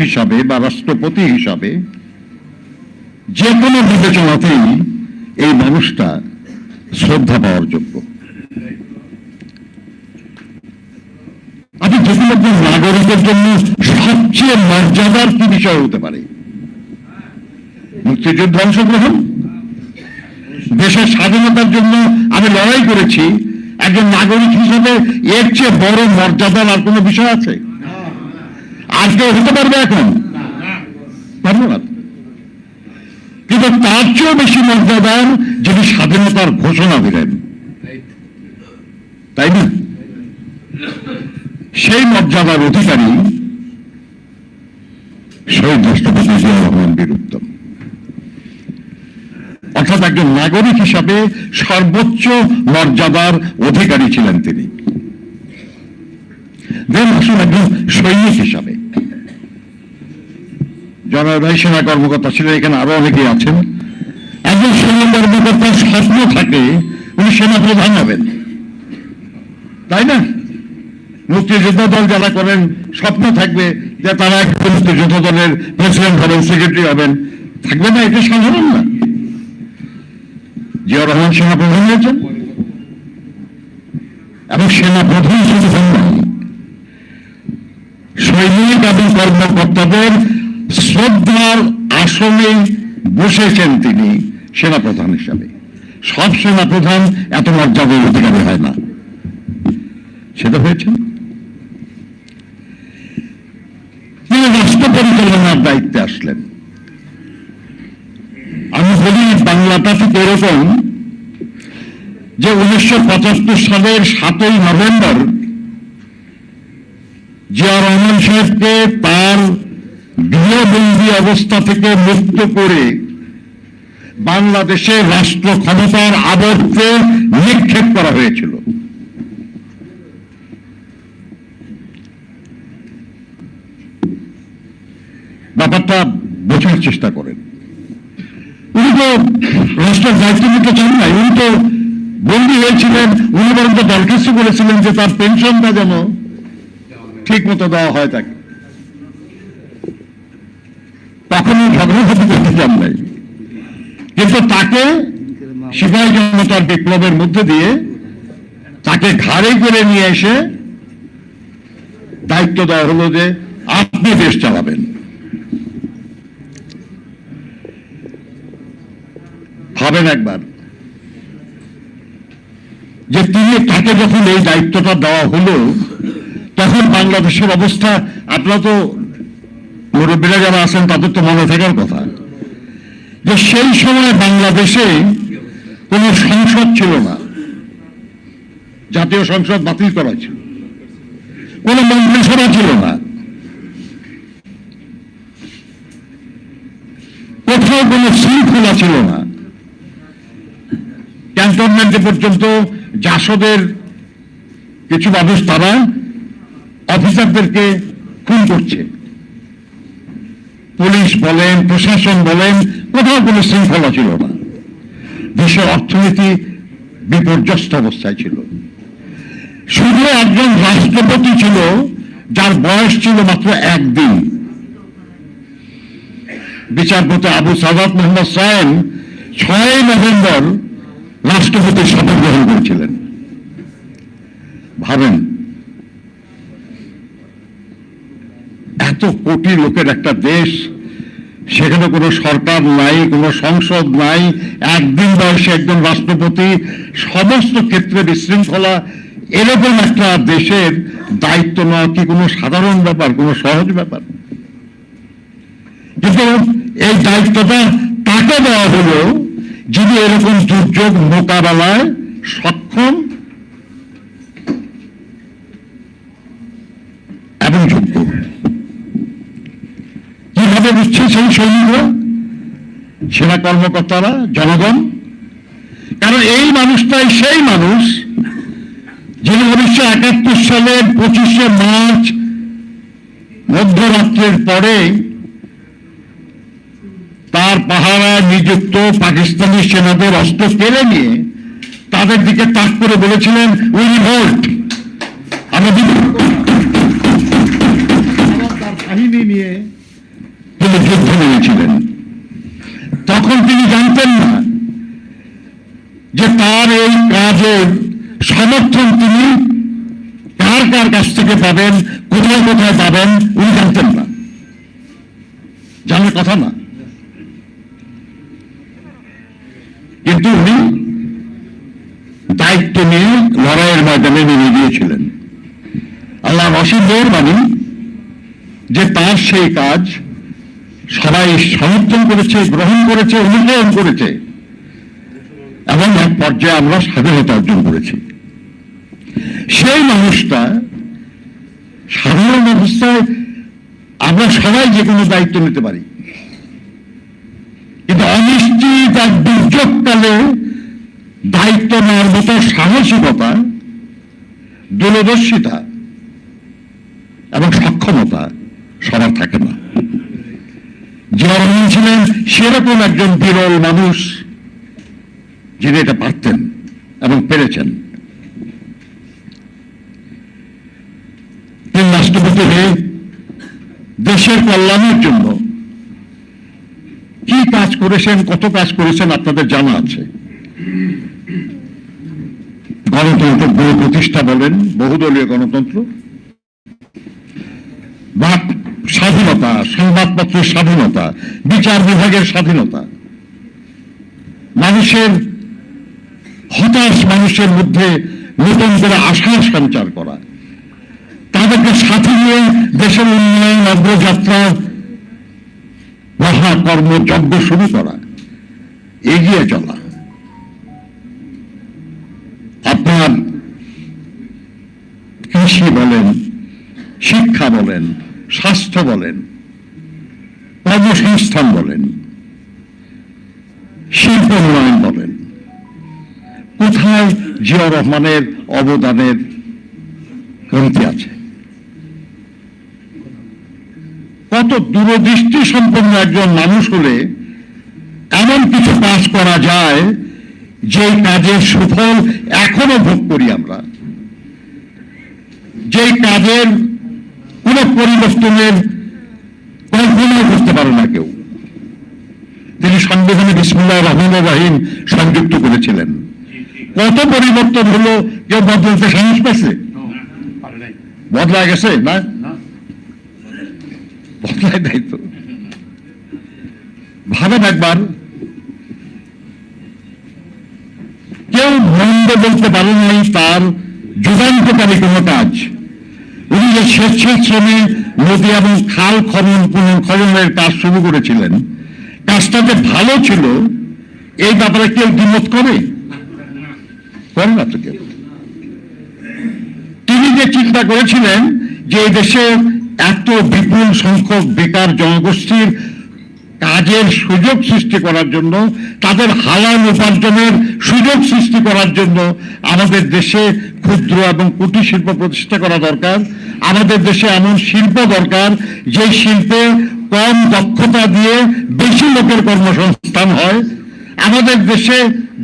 হিসাবে বা রাষ্ট্রপতি হিসাবে যে কোনো বিবেচনাতেই এই মানুষটা শ্রদ্ধা পাওয়ার যোগ্য। আপনি যে কোনো নাগরিকের জন্য সবচেয়ে মর্যাদার কি বিষয় হতে পারে? মুক্তিযুদ্ধ অংশগ্রহণ? দেশের স্বাধীনতার জন্য আমি লড়াই করেছি, একজন নাগরিক হিসেবে এর চেয়ে বড় মর্যাদার আর কোনো বিষয় আছে? আজকে হতে পারবে এখন? ধন্যবাদ। কিন্তু তার চেয়েও বেশি মর্যাদার যিনি স্বাধীনতার ঘোষণা দিলেন। তাই না? সেই মর্যাদার অধিকারী শহীদ রাষ্ট্রপতি জিয়া রহমান বীর উত্তম। অর্থাৎ একজন নাগরিক হিসাবে সর্বোচ্চ মর্যাদার অধিকারী ছিলেন তিনি। দেন আসুন একজন সৈনিক হিসাবে। জনরাই সেনা কর্মকর্তা ছিলেন, এখানে আরও অনেকেই আছেন। একজন সেনা কর্মকর্তার স্বপ্ন থাকে, উনি সেনা প্রধান হবেন। তাই না? মুক্তিযোদ্ধা দল যারা করেন, স্বপ্ন থাকবে যে তারা একজন মুক্তিযোদ্ধা দলের প্রেসিডেন্ট হবেন সেক্রেটারি হবেন। থাকবে না, এটা সাধারণ না। জিয়া রহমান সেনা প্রধান হয়েছেন। এবং সেনা প্রধান শুধু সৈনিক এবং কর্মকর্তাদের শ্রদ্ধার আসনে বসেছেন তিনি সেনা প্রধান হিসাবে। সব সেনা প্রধান এত মর্যাদার অধিকারী হয় না। সেটা হয়েছে? তিনি রাষ্ট্র পরিচালনার দায়িত্বে আসলেন। আমি বলি, বাংলাটা ঠিক এরকম যে উনিশশো পঁচাত্তর সালের সাতই নভেম্বর জিয়া রহমান সাহেবকে তার গৃহবন্দী অবস্থা থেকে মুক্ত করে বাংলাদেশের রাষ্ট্র ক্ষমতার আবর্তে নিক্ষেপ করা হয়েছিল। ব্যাপারটা বোঝার চেষ্টা করেন। উনি তো রাষ্ট্রের দায়িত্ব নিতে চান নাই, উনি তো বন্দী হয়েছিলেন, উনি বরং তো দরখাস্ত করেছিলেন যে তার পেনশনটা যেন ঠিক মতো দেওয়া হয় তাকে। তখনই ঝগড়াঝাটি করতে চান নাই। কিন্তু তাকে সিপাহী জনতার বিপ্লবের মধ্যে দিয়ে তাকে ঘাড়ে করে নিয়ে এসে দায়িত্ব দেওয়া হলো যে আপনি দেশ চালাবেন। ভাবেন একবার যে তিনি তাকে যখন এই দায়িত্বটা দেওয়া হলো, তখন বাংলাদেশের অবস্থা, আপনারা তো মুরব্বীরা যারা আছেন তাদের তো মনে থাকার কথা। যে সেই সময় বাংলাদেশে কোন সংসদ ছিল না, জাতীয় সংসদ বাতিল করা ছিল, কোন মন্ত্রিসভা ছিল না। কোথাও কোন শৃঙ্খলা ছিল না। ক্যান্টনমেন্টে পর্যন্ত জাসদের কিছু মানুষ তারা অফিসারদেরকে খুন করছে। পুলিশ বলেন, প্রশাসন বলেন, কোথাও কোনো শৃঙ্খলা ছিল না। দেশের অর্থনীতি বিপর্যস্ত অবস্থায় ছিল। শুধু একজন রাষ্ট্রপতি ছিল, যার বয়স ছিল মাত্র একদিন। বিচারপতি আবু সাদাত মোহাম্মদ সায়েম ছয় নভেম্বর রাষ্ট্রপতির শপথ গ্রহণ করেছিলেন। ভাবেন এত কোটি লোকের একটা দেশ, সেখানে কোনো সরকার নাই, কোনো সংসদ নাই, একদিন বয়সে একজন রাষ্ট্রপতি, সমস্ত ক্ষেত্রে বিশৃঙ্খলা, এরকম একটা দেশের দায়িত্ব নেওয়া কি কোনো সাধারণ ব্যাপার, কোনো সহজ ব্যাপার? কিন্তু এই দায়িত্বটা তাকে দেওয়া হলো যিনি এরকম দুর্যোগ মোকাবেলায় সক্ষম এবং যোগ্য কীভাবে সেই সৈনিকরা, সেনা কর্মকর্তারা, জনগণ। কারণ এই মানুষটাই সেই মানুষ যিনি উনিশশো একাত্তর সালের পঁচিশে মার্চ মধ্যরাত্রের পরে তার পাহারায় নিযুক্ত পাকিস্তানি সেনাদের অস্ত্র কেড়ে নিয়ে তাদের দিকে তাক করে বলেছিলেন উইল ভোল্ট আমরা বিদ্রোহ তার বাহিনী নিয়ে তিনি যুদ্ধ নেমেছিলেন তখন তিনি জানতেন না যে তার এই কাজের সমর্থন তিনি কার কার কাছ থেকে পাবেন, কোথায় কোথায় পাবেন, উনি জানতেন না। জানার কথা না। কিন্তু উনি দায়িত্ব নিয়ে লড়াইয়ের ময়দানে নেমে গিয়েছিলেন। আল্লাহ অসীম মেহরবানি যে তার সেই কাজ সবাই সমর্থন করেছে, গ্রহণ করেছে অনুসরণ করেছে। এবং এক পর্যায়ে আমরা স্বাধীনতা অর্জন করেছি। সেই মানুষটা, সাধারণ অবস্থায় আমরা সবাই যে কোনো দায়িত্ব নিতে পারি। কিন্তু অনিশ্চিত এক দুর্যোগকালে দায়িত্ব নেওয়ার মতো সাহসিকতা, দূরদর্শিতা এবং সক্ষমতা সবার থাকে না। জিয়া ছিলেন সেরকম একজন বিরল মানুষ, যিনি এটা পারতেন এবং পেরেছেন। তিনি রাষ্ট্রপতি হয়ে দেশের কল্যাণের জন্য কি কাজ করেছেন, কত কাজ করেছেন আপনাদের জানা আছে। গণতন্ত্র গড়ে প্রতিষ্ঠা বলেন, বহুদলীয় গণতন্ত্র। বা স্বাধীনতা, সংবাদপত্রের স্বাধীনতা, বিচার বিভাগের স্বাধীনতা। মানুষের হতাশ মানুষের মধ্যে নতুন করে আশার সঞ্চার করা। তাদেরকে সাথে নিয়ে দেশের উন্নয়ন, অগ্রযাত্রা মহা কর্মযজ্ঞ শুরু করা, এগিয়ে চলা। আপনার কৃষি বলেন, শিক্ষা বলেন স্বাস্থ্য বলেন, কর্মসংস্থান বলেন, শিল্প উন্নয়ন বলেন, কোথায় জিয়া রহমানের অবদানের কমতি আছে? কত দূরদৃষ্টি সম্পন্ন একজন মানুষ হলে এমন কিছু কাজ করা যায় যে কাজের সুফল এখনও ভোগ করি আমরা। যে কাজের কোন পরিবর্তনের কল্পনা করতে পারে না কেউ। তিনি সংবিধানে বিসমুল্লাহ রহমান রাহিম সংযুক্ত করেছিলেন। কত পরিবর্তন হলো কেউ বদলাতে সাহস পেয়েছে বদলা গেছে, না? বদলায় নাই তো। ভাবেন একবার, কেউ মন্দ বলতে পারে নাই তার যুগান্তকারী কোনো কাজ উনি স্বেচ্ছাশ্রমে নদী এবং খাল খনন পুনঃখননের কাজ শুরু করেছিলেন। কাজটা যে ভালো ছিল, এই ব্যাপারে কেউ দ্বিমত করে? করে না তো কেউ। তিনি যে চিন্তা করেছিলেন যে এই দেশে এত বিপুল সংখ্যক বেকার জনগোষ্ঠীর কাজের সুযোগ সৃষ্টি করার জন্য, তাদের হালাল উপার্জনের সুযোগ সৃষ্টি করার জন্য আমাদের দেশে ক্ষুদ্র এবং কুটির শিল্প প্রতিষ্ঠা করা দরকার। আমাদের দেশে এমন শিল্প দরকার যে শিল্পে কম দক্ষতা দিয়ে বেশি লোকের কর্মসংস্থান হয়। আমাদের দেশে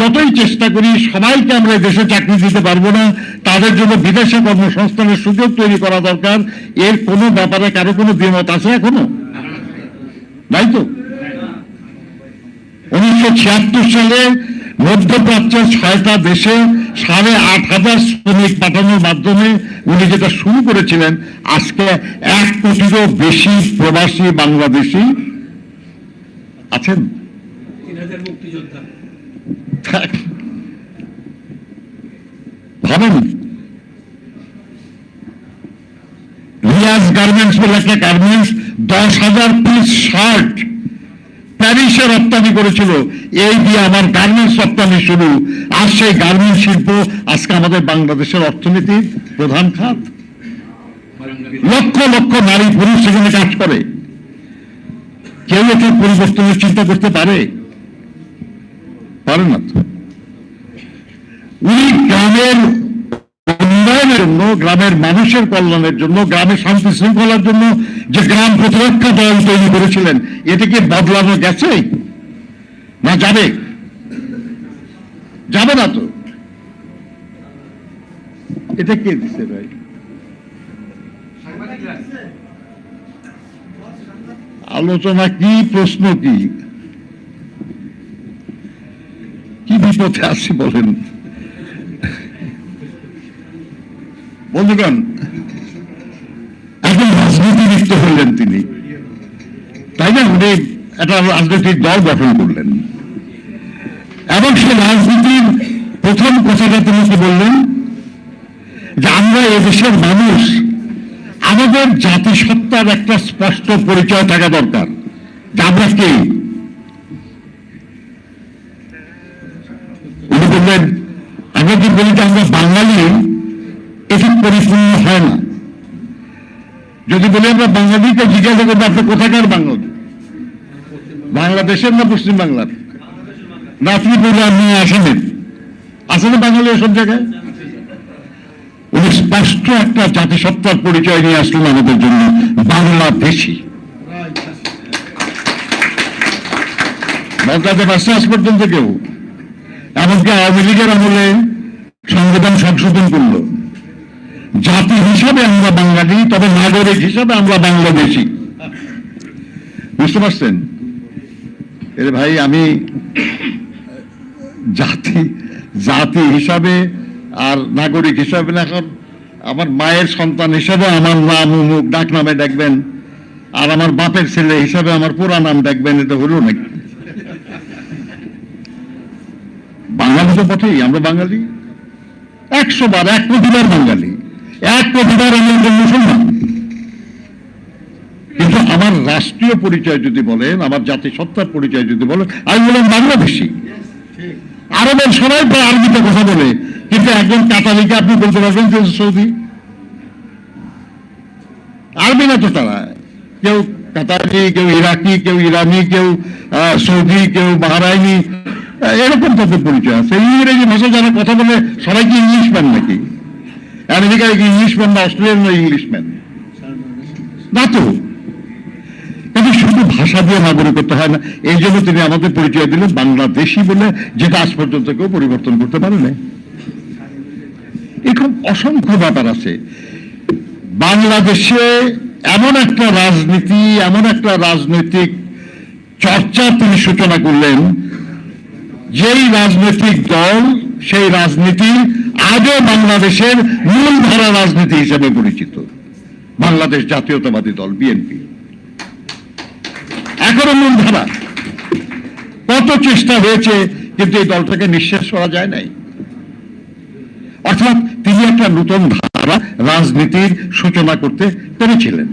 যতই চেষ্টা করি, সবাইকে আমরা দেশে চাকরি দিতে পারব না। তাদের জন্য বিদেশে কর্মসংস্থানের সুযোগ তৈরি করা দরকার। এর কোনো ব্যাপারে কারও কোনো দ্বিমত আছে এখনও? তাই উনিশশো সালে মধ্যপ্রাচ্যের ছয়টা দেশে সাড়ে আট হাজার শ্রমিক পাঠানোর মাধ্যমে উনি যেটা শুরু করেছিলেন, আজকে এক কোটিরও বেশি প্রবাসী বাংলাদেশি আছেন? ভাবেন? রিয়াজ গার্মেন্টস বলে একটা গার্মেন্টস দশ হাজার পিস শার্ট প্যারিসে রপ্তানি করেছিল। এই দিয়ে আমার গার্মেন্টস রপ্তানি শুরু। আর সেই গার্মেন্টস শিল্প আজকে আমাদের বাংলাদেশের অর্থনীতির প্রধান খাত। লক্ষ লক্ষ নারী পুরুষ সেখানে কাজ করে। কেউ এতে পরিবর্তনের চিন্তা করতে পারে? পারে না তো। উনি গ্রামের জন্য, গ্রামের মানুষের কল্যাণের জন্য গ্রামের শান্তি শৃঙ্খলার জন্য যে গ্রাম প্রতিরক্ষা দল তৈরি করেছিলেন এটা কি বদলানো গেছে? না যাবে? যাবে না তো? এটা কে দিচ্ছে ভাই? আলোচনা কি, প্রশ্ন কি? কি বিপথে আসছি বলেন? বন্ধুগণ এখন রাজনীতি লিপ্ত হলেন তিনি। তাই না? উনি একটা রাজনৈতিক দল গঠন করলেন। এবং সে রাজনীতির প্রথম কথাটা তিনি কি বললেন? যে আমরা এদেশের মানুষ, আমাদের জাতিসত্তার একটা স্পষ্ট পরিচয় থাকা দরকার। যে আমরা কে? উনি বললেন, আমরা যে বলি যে আমরা বাঙালি? পরিপূর্ণ হয় না যদি বলি আমরা বাঙালিকে জিজ্ঞাসা করব, আপনি কোথাকার বাংলাদেশের না না ত্রিপুরা আপনি আসামের আসামে বাঙালি সব জায়গায়? উনি স্পষ্ট একটা জাতিসত্তার পরিচয় নিয়ে আসলেন আমাদের জন্য, বাংলাদেশি। বাংলাদেশ পর্যন্ত কেউ? এমনকি আওয়ামী লীগের আমলে সংবিধান সংশোধন করল। জাতি হিসাবে আমরা বাঙালি তবে নাগরিক হিসাবে আমরা বাংলাদেশি। বুঝতে পারছেন? এরে ভাই, আমি জাতি জাতি হিসাবে আর নাগরিক হিসাবে না, এখন আমার মায়ের সন্তান হিসাবে আমার নাম অমুক ডাক নামে ডাকবেন, আর আমার বাপের ছেলে হিসাবে আমার পুরা নাম ডাকবেন, এটা হলো নাকি বাঙালি তো বটেই, আমরা বাঙালি। একশো বার, এক প্রতিবার বাঙালি। এক কোটিবার আমি একজন মুসলমান। কিন্তু আমার রাষ্ট্রীয় পরিচয় যদি বলেন, আমার জাতিসত্তার পরিচয় যদি বলেন, আমি বলেন বাংলাদেশি। আরবের সবাই প্রায় আরবিতে কথা বলে, কিন্তু একজন কাতালিকে আপনি বলতে পারবেন যে সৌদি। আরবি না তো তারা। কেউ কাতারি কেউ ইরাকি, কেউ ইরানি, কেউ সৌদি, কেউ বাহরাইনি। এরকম তাদের পরিচয় আছে। ইংরেজি ভাষা যারা কথা বলে, সবাই কি ইংলিশম্যান নাকি? আমেরিকায় কি ইংলিশম্যান না অস্ট্রেলিয়ান না ইংলিশম্যান না তো। কিন্তু শুধু ভাষা দিয়ে নাগরিকত্ব হয় না, এই জন্য তিনি আমাদের পরিচয় দিলেন বাংলাদেশি বলে, যেটা আজ পর্যন্ত কেউ পরিবর্তন করতে পারে না এরকম অসংখ্য ব্যাপার আছে। বাংলাদেশে এমন একটা রাজনীতি, এমন একটা রাজনৈতিক চর্চা তিনি সূচনা করলেন, যেই রাজনৈতিক দল, সেই রাজনীতি আজও বাংলাদেশের মূলধারা রাজনীতি হিসেবে পরিচিত। বাংলাদেশ জাতীয়তাবাদী দল, বিএনপি। এখনও মূলধারা। কত চেষ্টা হয়েছে, কিন্তু এই দলটাকে নিঃশেষ করা যায় নাই। অর্থাৎ তিনি একটা নতুন ধারা রাজনীতির সূচনা করতে পেরেছিলেন।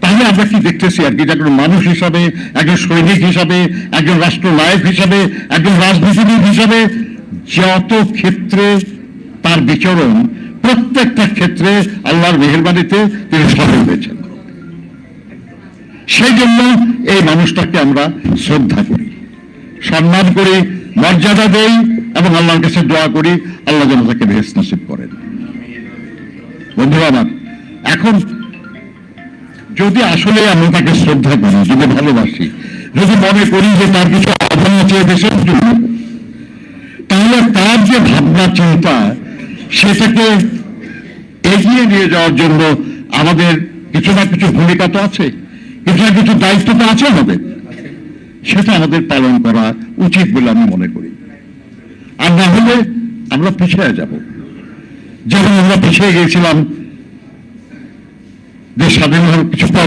তাহলে আমরা কি দেখতেছি? আর কি একজন মানুষ হিসাবে, একজন সৈনিক হিসাবে, একজন রাষ্ট্রনায়ক হিসাবে, একজন রাজনীতিবিদ হিসাবে যত ক্ষেত্রে তার বিচরণ, প্রত্যেকটা ক্ষেত্রে আল্লাহর মেহরবানিতে তিনি সফল হয়েছেন। সেই জন্য এই মানুষটাকে আমরা শ্রদ্ধা করি, সম্মান করি, মর্যাদা দেই এবং আল্লাহর কাছে দোয়া করি, আল্লাহ যেন তাকে ভেস নসিব করেন। বন্ধুরা আমার, এখন যদি আসলে আমরা তাকে শ্রদ্ধা করি, যদি ভালোবাসি, যদি মনে করি যে তার কিছু আছে দেশের জন্য তাহলে তার যে ভাবনা চিন্তা, সেটাকে এগিয়ে নিয়ে যাওয়ার জন্য আমাদের কিছু না কিছু ভূমিকা তো আছে, কিছু না কিছু দায়িত্ব তো আছে আমাদের। সেটা আমাদের পালন করা উচিত বলে আমি মনে করি। আর না হলে আমরা পিছিয়ে যাব। যেমন আমরা পিছিয়ে গিয়েছিলাম, দেশ স্বাধীন হওয়ার কিছু পর